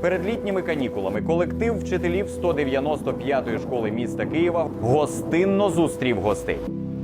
Перед літніми канікулами колектив вчителів 195-ї школи міста Києва гостинно зустрів гостей.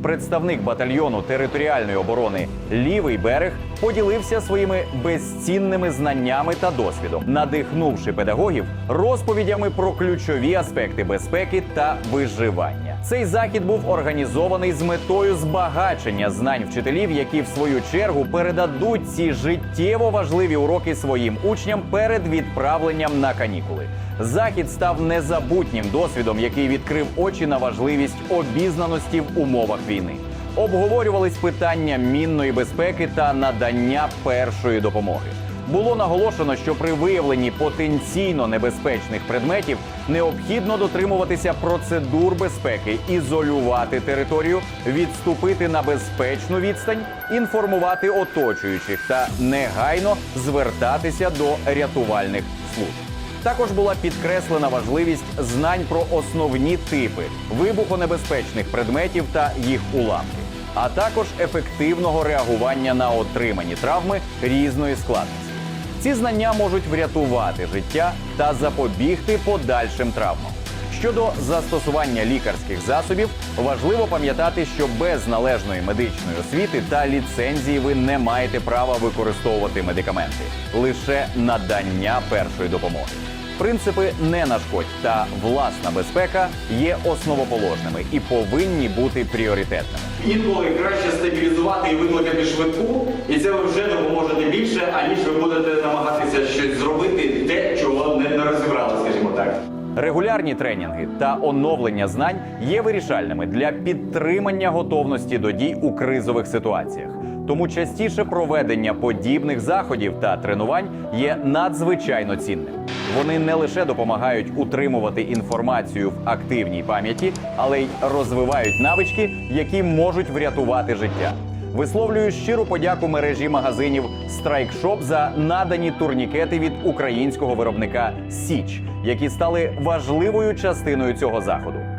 Представник батальйону територіальної оборони Лівий берег поділився своїми безцінними знаннями та досвідом, надихнувши педагогів розповідями про ключові аспекти безпеки та виживання. Цей захід був організований з метою збагачення знань вчителів, які в свою чергу передадуть ці життєво важливі уроки своїм учням перед відправленням на канікули. Захід став незабутнім досвідом, який відкрив очі на важливість обізнаності в умовах війни. Обговорювались питання мінної безпеки та надання першої допомоги. Було наголошено, що при виявленні потенційно небезпечних предметів необхідно дотримуватися процедур безпеки, ізолювати територію, відступити на безпечну відстань, інформувати оточуючих та негайно звертатися до рятувальних служб. Також була підкреслена важливість знань про основні типи вибухонебезпечних предметів та їх уламки, а також ефективного реагування на отримані травми різної складності. Ці знання можуть врятувати життя та запобігти подальшим травмам. Щодо застосування лікарських засобів, важливо пам'ятати, що без належної медичної освіти та ліцензії ви не маєте права використовувати медикаменти, лише надання першої допомоги. Принципи не нашкодь та власна безпека є основоположними і повинні бути пріоритетними. Інколи краще стабілізувати і викликати швидку, і це ви вже допоможете більше, аніж ви будете Регулярні тренінги та оновлення знань є вирішальними для підтримання готовності до дій у кризових ситуаціях. Тому частіше проведення подібних заходів та тренувань є надзвичайно цінним. Вони не лише допомагають утримувати інформацію в активній пам'яті, але й розвивають навички, які можуть врятувати життя. Висловлюю щиру подяку мережі магазинів Страйкшоп за надані турнікети від українського виробника Січ, які стали важливою частиною цього заходу.